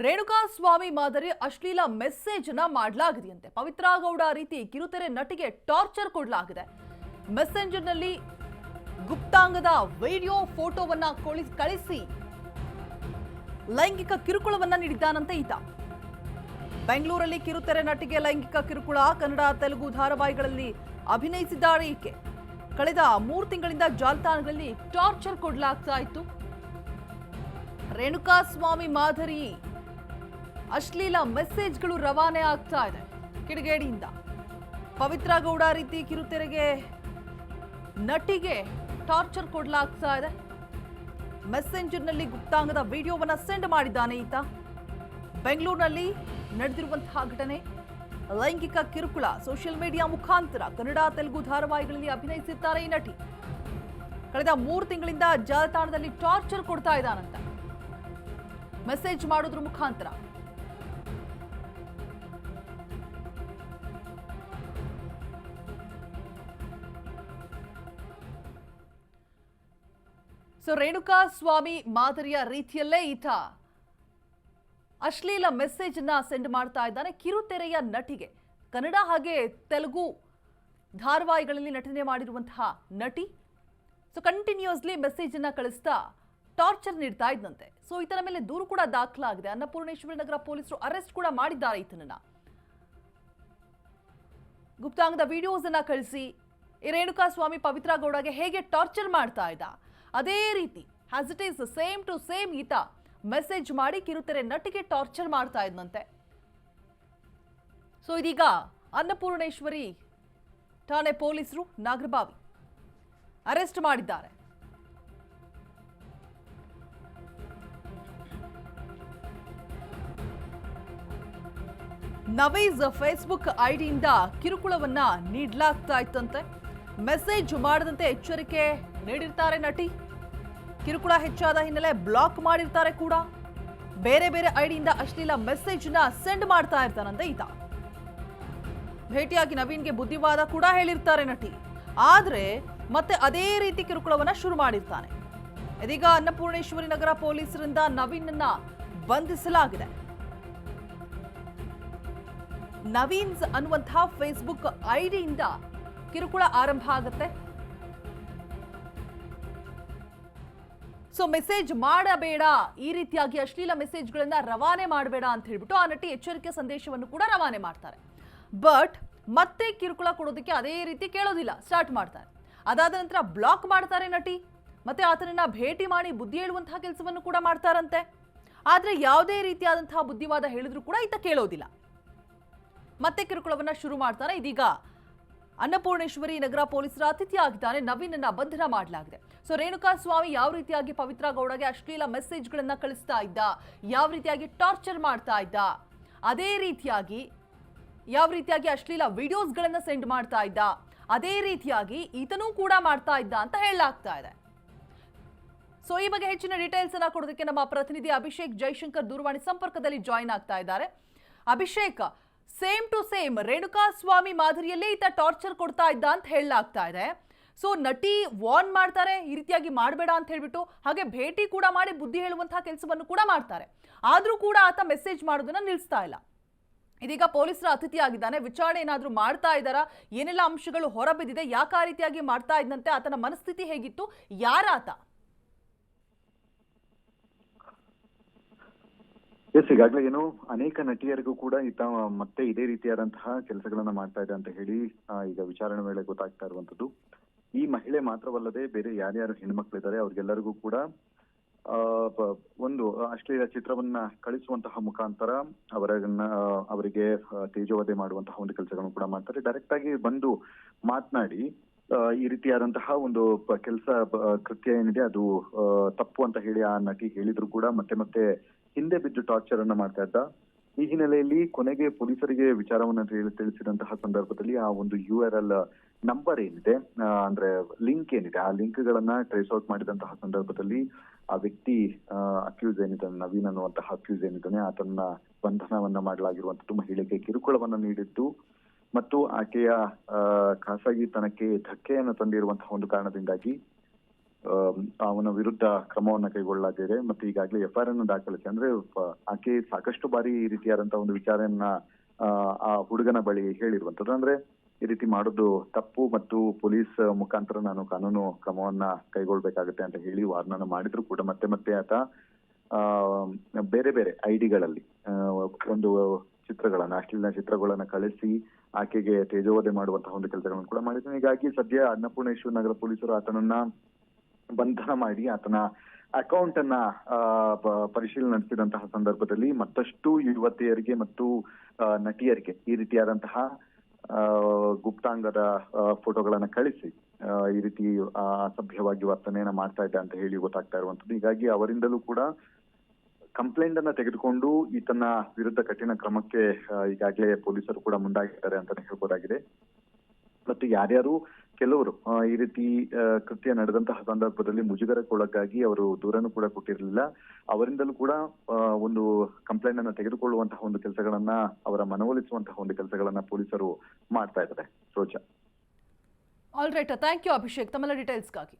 ರೇಣುಕಾ ಸ್ವಾಮಿ ಮಾದರಿ ಅಶ್ಲೀಲ ಮೆಸೇಜ್ನ ಮಾಡಲಾಗಿದೆಯಂತೆ. ಪವಿತ್ರ ಗೌಡ ರೀತಿ ಕಿರುತೆರೆ ನಟಿಗೆ ಟಾರ್ಚರ್ ಕೊಡಲಾಗಿದೆ. ಮೆಸೆಂಜರ್ನಲ್ಲಿ ಗುಪ್ತಾಂಗದ ವಿಡಿಯೋ, ಫೋಟೋವನ್ನ ಕೊಳಿ- ಕಳಿಸಿ. ಲೈಂಗಿಕ ಕಿರುಕುಳವನ್ನ ನೀಡಿದ್ದಾನಂತೆ ಈತ. ಬೆಂಗಳೂರಲ್ಲಿ ಕಿರುತೆರೆ ನಟಿಗೆ ಲೈಂಗಿಕ ಕಿರುಕುಳ, ಕನ್ನಡ, ತೆಲುಗು ಧಾರಾವಾಹಿಗಳಲ್ಲಿ ಅಭಿನಯಿಸಿದ್ದಾರೆ ಈಕೆ. ಕಳೆದ ಮೂರು ತಿಂಗಳಿಂದ ಜಾಲತಾಣಗಳಲ್ಲಿ ಟಾರ್ಚರ್ ಕೊಡಲಾಗ್ತಾ ಇತ್ತು. ರೇಣುಕಾ ಸ್ವಾಮಿ ಮಾದರಿ ಅಶ್ಲೀಲ ಮೆಸೇಜ್ಗಳು ರವಾನೆ ಆಗ್ತಾ ಇದೆ. ಕಿಡಿಗೇಡಿಯಿಂದ. ಪವಿತ್ರ ಗೌಡ ರೀತಿ ಕಿರುತೆರೆಗೆ ನಟಿಗೆ ಟಾರ್ಚರ್ ಕೊಡಲಾಗ್ತಾ ಇದೆ. ಮೆಸೆಂಜರ್ನಲ್ಲಿ ಗುಪ್ತಾಂಗದ ವಿಡಿಯೋವನ್ನು ಸೆಂಡ್ ಮಾಡಿದ್ದಾನೆ ಈತ. ಬೆಂಗಳೂರಿನಲ್ಲಿ ನಡೆದಿರುವಂತಹ ಘಟನೆ. ಲೈಂಗಿಕ ಕಿರುಕುಳ ಸೋಷಿಯಲ್ ಮೀಡಿಯಾ ಮುಖಾಂತರ ಕನ್ನಡ, ತೆಲುಗು ಧಾರಾವಾಹಿಗಳಲ್ಲಿ ಅಭಿನಯಿಸಿದ್ದಾರೆ ಈ ನಟಿ. ಕಳೆದ ಮೂರು ತಿಂಗಳಿಂದ ಜಾಲತಾಣದಲ್ಲಿ ಟಾರ್ಚರ್ ಕೊಡ್ತಾ ಇದ್ದಾನಂತ. ಮೆಸೇಜ್ ಮಾಡೋದ್ರ ಮುಖಾಂತರ ಸೊ ರೇಣುಕಾ ಸ್ವಾಮಿ ಮಾದರಿಯ ರೀತಿಯಲ್ಲೇ ಈತ ಅಶ್ಲೀಲ ಮೆಸೇಜ್ ಅನ್ನ ಸೆಂಡ್ ಮಾಡ್ತಾ ಇದ್ದಾನೆ. ಕಿರುತೆರೆಯ ನಟಿಗೆ, ಕನ್ನಡ ಹಾಗೆ ತೆಲುಗು ಧಾರಾವಾಹಿಗಳಲ್ಲಿ ನಟನೆ ಮಾಡಿರುವಂತಹ ನಟಿ. ಸೊ ಕಂಟಿನ್ಯೂಸ್ಲಿ ಮೆಸೇಜ್ ಅನ್ನ ಕಳಿಸ್ತಾ ಟಾರ್ಚರ್ ನೀಡ್ತಾ ಇದ್ದಂತೆ ಸೊ ಈತನ ಮೇಲೆ ದೂರು ಕೂಡ ದಾಖಲಾಗಿದೆ. ಅನ್ನಪೂರ್ಣೇಶ್ವರಿ ನಗರ ಪೊಲೀಸರು ಅರೆಸ್ಟ್ ಕೂಡ ಮಾಡಿದ್ದಾರೆ ಈತನನ್ನ. ಗುಪ್ತಾಂಗದ ವಿಡಿಯೋಸ್ ಅನ್ನ ಕಳಿಸಿ ರೇಣುಕಾ ಸ್ವಾಮಿ ಪವಿತ್ರ ಗೌಡಗೆ ಹೇಗೆ ಟಾರ್ಚರ್ ಮಾಡ್ತಾ ಇದ್ದ? ಅದೇ ರೀತಿ as it is same to same ಈತ ಮೆಸೇಜ್ ಮಾಡಿ ಕಿರುತೆರೆ ನಟಿಗೆ ಟಾರ್ಚರ್ ಮಾಡ್ತಾ ಇದ್ನಂತೆ. ಸೊ ಇದೀಗ ಅನ್ನಪೂರ್ಣೇಶ್ವರಿ ಠಾಣೆ ಪೊಲೀಸರು ನಾಗರಬಾವಿ ಅರೆಸ್ಟ್ ಮಾಡಿದ್ದಾರೆ. ನವೀಸ್ ಫೇಸ್ಬುಕ್ ಐಡಿಯಿಂದ ಕಿರುಕುಳವನ್ನ ನೀಡಲಾಗ್ತಾ ಇತ್ತಂತೆ. ಮೆಸೇಜ್ ಮಾಡದಂತೆ ಎಚ್ಚರಿಕೆ ನೀಡಿರ್ತಾರೆ ನಟಿ. ಕಿರುಕುಳ ಹೆಚ್ಚಾದ ಹಿನ್ನೆಲೆ ಬ್ಲಾಕ್ ಮಾಡಿರ್ತಾರೆ ಕೂಡ. ಬೇರೆ ಬೇರೆ ಐಡಿಯಿಂದ ಅಶ್ಲೀಲ ಮೆಸೇಜ್ನ ಸೆಂಡ್ ಮಾಡ್ತಾ ಇರ್ತಾನಂತೆ ಈತ. ಭೇಟಿಯಾಗಿ ನವೀನ್ಗೆ ಬುದ್ಧಿವಾದ ಕೂಡ ಹೇಳಿರ್ತಾರೆ ನಟಿ. ಆದ್ರೆ ಮತ್ತೆ ಅದೇ ರೀತಿ ಕಿರುಕುಳವನ್ನ ಶುರು ಮಾಡಿರ್ತಾನೆ. ಇದೀಗ ಅನ್ನಪೂರ್ಣೇಶ್ವರಿ ನಗರ ಪೊಲೀಸರಿಂದ ನವೀನನ್ನ ಬಂಧಿಸಲಾಗಿದೆ. ನವೀನ್ಸ್ ಅನ್ನುವಂತಹ ಫೇಸ್ಬುಕ್ ಐಡಿಯಿಂದ ಕಿರುಕುಳ ಆರಂಭ ಆಗುತ್ತೆ. ಸೊ ಮೆಸೇಜ್ ಮಾಡಬೇಡ. ಈ ರೀತಿಯಾಗಿ ಅಶ್ಲೀಲ ಮೆಸೇಜ್ಗಳನ್ನ ರವಾನೆ ಮಾಡಬೇಡ ಅಂತ ಹೇಳ್ಬಿಟ್ಟು ಆ ನಟಿ ಎಚ್ಚರಿಕೆ ಸಂದೇಶವನ್ನು ಕೂಡ ರವಾನೆ ಮಾಡ್ತಾರೆ. ಬಟ್ ಮತ್ತೆ ಕಿರುಕುಳ ಕೊಡೋದಕ್ಕೆ ಅದೇ ರೀತಿ ಕೇಳೋದಿಲ್ಲ. ಸ್ಟಾರ್ಟ್ ಮಾಡ್ತಾರೆ. ಅದಾದ ನಂತರ ಬ್ಲಾಕ್ ಮಾಡ್ತಾರೆ ನಟಿ. ಮತ್ತೆ ಆತನನ್ನ ಭೇಟಿ ಮಾಡಿ ಬುದ್ಧಿ ಹೇಳುವಂತಹ ಕೆಲಸವನ್ನು ಕೂಡ ಮಾಡ್ತಾರಂತೆ. ಆದರೆ ಯಾವುದೇ ರೀತಿಯಾದಂತಹ ಬುದ್ಧಿವಾದ ಹೇಳಿದ್ರು ಕೂಡ ಈತ ಕೇಳೋದಿಲ್ಲ. ಮತ್ತೆ ಕಿರುಕುಳವನ್ನ ಶುರು ಮಾಡ್ತಾರೆ. ಇದೀಗ ಅನ್ನಪೂರ್ಣೇಶ್ವರಿ ನಗರ ಪೊಲೀಸರ ಅತಿಥಿ ಆಗಿದ್ದಾನೆ ನವೀನನ್ನ ಬಂಧನ ಮಾಡಲಾಗಿದೆ. ಸೊ ರೇಣುಕಾ ಸ್ವಾಮಿ ಯಾವ ರೀತಿಯಾಗಿ ಪವಿತ್ರ ಗೌಡಗೆ ಅಶ್ಲೀಲ ಮೆಸೇಜ್ಗಳನ್ನ ಕಳಿಸ್ತಾ ಇದ್ದ? ಯಾವ ರೀತಿಯಾಗಿ ಟಾರ್ಚರ್ ಮಾಡ್ತಾ ಇದ್ದ? ಅದೇ ರೀತಿಯಾಗಿ ಯಾವ ರೀತಿಯಾಗಿ ಅಶ್ಲೀಲ ವಿಡಿಯೋಸ್ಗಳನ್ನ ಸೆಂಡ್ ಮಾಡ್ತಾ ಇದ್ದ? ಅದೇ ರೀತಿಯಾಗಿ ಈತನೂ ಕೂಡ ಮಾಡ್ತಾ ಇದ್ದ ಅಂತ ಹೇಳಲಾಗ್ತಾ ಇದೆ. ಸೊ ಈ ಬಗ್ಗೆ ಹೆಚ್ಚಿನ ಡೀಟೇಲ್ಸ್ ಅನ್ನ ಕೊಡೋದಕ್ಕೆ ನಮ್ಮ ಪ್ರತಿನಿಧಿ ಅಭಿಷೇಕ್ ಜೈಶಂಕರ್ ದೂರವಾಣಿ ಸಂಪರ್ಕದಲ್ಲಿ ಜಾಯಿನ್ ಆಗ್ತಾ ಇದ್ದಾರೆ. Abhishek same to same Renuka Swamy ಮಾದರಿಯಲ್ಲೇ ಈತ ಟಾರ್ಚರ್ ಕೊಡ್ತಾ ಇದ್ದ ಅಂತ ಹೇಳಲಾಗ್ತಾ ಇದೆ. ಸೊ ನಟಿ ವಾರ್ನ್ ಮಾಡ್ತಾರೆ, ಈ ರೀತಿಯಾಗಿ ಮಾಡಬೇಡ ಅಂತ ಹೇಳ್ಬಿಟ್ಟು ಹಾಗೆ ಭೇಟಿ ಕೂಡ ಮಾಡಿ ಬುದ್ಧಿ ಹೇಳುವಂತಹ ಕೆಲಸವನ್ನು ಕೂಡ ಮಾಡ್ತಾರೆ. ಆದರೂ ಕೂಡ ಆತ ಮೆಸೇಜ್ ಮಾಡೋದನ್ನ ನಿಲ್ಲಿಸ್ತಾ ಇಲ್ಲ. ಇದೀಗ ಪೊಲೀಸರ ಅತಿಥಿ ಆಗಿದ್ದಾನೆ. ವಿಚಾರಣೆ ಏನಾದರೂ ಮಾಡ್ತಾ ಇದ್ದಾರಾ? ಏನೆಲ್ಲ ಅಂಶಗಳು ಹೊರಬಿದ್ದಿದೆ? ಯಾಕೆ ಆ ರೀತಿಯಾಗಿ ಮಾಡ್ತಾ ಇದ್ದಂತೆ ಆತನ ಮನಸ್ಥಿತಿ ಹೇಗಿತ್ತು? ಯಾರಾತ ಎಸ್ ಈಗಾಗಲೇ ಏನು ಅನೇಕ ನಟಿಯರಿಗೂ ಕೂಡ ಈತ ಮತ್ತೆ ಇದೇ ರೀತಿಯಾದಂತಹ ಕೆಲಸಗಳನ್ನ ಮಾಡ್ತಾ ಇದೆ ಅಂತ ಹೇಳಿ ಈಗ ವಿಚಾರಣೆ ವೇಳೆ ಗೊತ್ತಾಗ್ತಾ ಇರುವಂತದ್ದು ಈ ಮಹಿಳೆ ಮಾತ್ರವಲ್ಲದೆ ಬೇರೆ ಯಾರ್ಯಾರು ಹೆಣ್ಮಕ್ಳಿದ್ದಾರೆ ಅವ್ರಿಗೆಲ್ಲರಿಗೂ ಕೂಡ ಒಂದು ಅಶ್ಲೀಲ ಚಿತ್ರವನ್ನ ಕಳಿಸುವಂತಹ ಮುಖಾಂತರ ಅವರನ್ನ ಅವರಿಗೆ ತೇಜೋವಧೆ ಮಾಡುವಂತಹ ಒಂದು ಕೆಲಸಗಳನ್ನು ಕೂಡ ಮಾಡ್ತಾರೆ. ಡೈರೆಕ್ಟ್ ಆಗಿ ಬಂದು ಮಾತನಾಡಿ ಈ ರೀತಿಯಾದಂತಹ ಒಂದು ಕೆಲಸ ಕೃತ್ಯ ಏನಿದೆ ಅದು ತಪ್ಪು ಅಂತ ಹೇಳಿ ಆ ನಟಿ ಹೇಳಿದ್ರು ಕೂಡ ಮತ್ತೆ ಮತ್ತೆ ಹಿಂದೆ ಬಿದ್ದು ಟಾರ್ಚರ್ ಅನ್ನ ಮಾಡ್ತಾ ಇದ್ದ. ಈ ಹಿನ್ನೆಲೆಯಲ್ಲಿ ಕೊನೆಗೆ ಪೊಲೀಸರಿಗೆ ವಿಚಾರವನ್ನ ತಿಳಿ- ತಿಳಿಸಿದಂತಹ ಸಂದರ್ಭದಲ್ಲಿ ಆ ಒಂದು ಯು ಆರ್ ಎಲ್ ನಂಬರ್ ಏನಿದೆ ಅಂದ್ರೆ ಲಿಂಕ್ ಏನಿದೆ, ಆ ಲಿಂಕ್ ಗಳನ್ನ ಟ್ರೇಸ್ ಔಟ್ ಮಾಡಿದಂತಹ ಸಂದರ್ಭದಲ್ಲಿ ಆ ವ್ಯಕ್ತಿ ಅಕ್ಯೂಸ್ ಏನಿದ್ದಾನೆ, ನವೀನ್ ಅನ್ನುವಂತಹ ಅಕ್ಯೂಸ್ ಏನಿದ್ದಾನೆ ಆತನ ಬಂಧನವನ್ನ ಮಾಡಲಾಗಿರುವಂತದ್ದು ಮಹಿಳೆಗೆ ಕಿರುಕುಳವನ್ನ ನೀಡಿದ್ದು ಮತ್ತು ಆಕೆಯ ಖಾಸಗಿತನಕ್ಕೆ ಧಕ್ಕೆಯನ್ನು ತಂದಿರುವಂತಹ ಒಂದು ಕಾರಣದಿಂದಾಗಿ ಅವನ ವಿರುದ್ಧ ಕ್ರಮವನ್ನ ಕೈಗೊಳ್ಳಲಾಗಿದೆ. ಮತ್ತೆ ಈಗಾಗಲೇ ಎಫ್ ಐ ಆರ್ ಅನ್ನು ದಾಖಲಿಸಿ ಅಂದ್ರೆ ಆಕೆ ಸಾಕಷ್ಟು ಬಾರಿ ಈ ರೀತಿಯಾದಂತಹ ಒಂದು ವಿಚಾರವನ್ನ ಆ, ಹುಡುಗನ ಬಳಿ ಹೇಳಿರುವಂತದ್ದು ಅಂದ್ರೆ ಈ ರೀತಿ ಮಾಡೋದು ತಪ್ಪು ಮತ್ತು ಪೊಲೀಸ್ ಮುಖಾಂತರ ನಾನು ಕಾನೂನು ಕ್ರಮವನ್ನ ಕೈಗೊಳ್ಬೇಕಾಗುತ್ತೆ ಅಂತ ಹೇಳಿ ವಾರ್ನನ ಮಾಡಿದ್ರು ಕೂಡ. ಮತ್ತೆ ಮತ್ತೆ ಆತ ಆ, ಬೇರೆ ಬೇರೆ ಐಡಿಗಳಲ್ಲಿ ಒಂದು ಚಿತ್ರಗಳನ್ನ ಅಶ್ಲೀಲ ಚಿತ್ರಗಳನ್ನ ಕಳಿಸಿ ಆಕೆಗೆ ತೇಜೋವಧೆ ಮಾಡುವಂತಹ ಒಂದು ಕೆಲಸಗಳನ್ನು ಕೂಡ ಮಾಡಿದ್ರು. ಹೀಗಾಗಿ ಸದ್ಯ ಅನ್ನಪೂರ್ಣೇಶ್ವರ ನಗರ ಪೊಲೀಸರು ಆತನನ್ನ ಬಂಧನ ಮಾಡಿ ಆತನ ಅಕೌಂಟ್ ಅನ್ನ ಪರಿಶೀಲನೆ ನಡೆಸಿದಂತಹ ಸಂದರ್ಭದಲ್ಲಿ ಮತ್ತಷ್ಟು ಯುವತಿಯರಿಗೆ ಮತ್ತು ನಟಿಯರಿಗೆ ಈ ರೀತಿಯಾದಂತಹ ಗುಪ್ತಾಂಗದ ಫೋಟೋಗಳನ್ನ ಕಳಿಸಿ ಈ ರೀತಿ ಅಸಭ್ಯವಾಗಿ ವರ್ತನೆಯನ್ನ ಮಾಡ್ತಾ ಇದ್ದ ಅಂತ ಹೇಳಿ ಗೊತ್ತಾಗ್ತಾ ಇರುವಂತದ್ದು ಹೀಗಾಗಿ ಅವರಿಂದಲೂ ಕೂಡ ಕಂಪ್ಲೇಂಟ್ ಅನ್ನ ತೆಗೆದುಕೊಂಡು ಈತನ ವಿರುದ್ಧ ಕಠಿಣ ಕ್ರಮಕ್ಕೆ ಈಗಾಗಲೇ ಪೊಲೀಸರು ಕೂಡ ಮುಂದಾಗಿದ್ದಾರೆ ಅಂತಾನೆ ಹೇಳ್ಬೋದಾಗಿದೆ. ಮತ್ತು ಯಾರ್ಯಾರು ಕೆಲವರು ಈ ರೀತಿ ಕೃತ್ಯ ನಡೆದಂತಹ ಸಂದರ್ಭದಲ್ಲಿ ಮುಜುಗರಕ್ಕೊಳಗಾಗಿ ಅವರು ದೂರನ್ನು ಕೂಡ ಕೊಟ್ಟಿರಲಿಲ್ಲ. ಅವರಿಂದಲೂ ಕೂಡ ಒಂದು ಕಂಪ್ಲೇಂಟ್ ಅನ್ನು ತೆಗೆದುಕೊಳ್ಳುವಂತಹ ಒಂದು ಕೆಲಸಗಳನ್ನ, ಅವರ ಮನವೊಲಿಸುವಂತಹ ಒಂದು ಕೆಲಸಗಳನ್ನ ಪೊಲೀಸರು ಮಾಡ್ತಾ ಇದ್ದಾರೆ. Roja all right thank you Abhishek ತಮ್ಮೆಲ್ಲ ಡೀಟೇಲ್ಸ್ಗಾಗಿ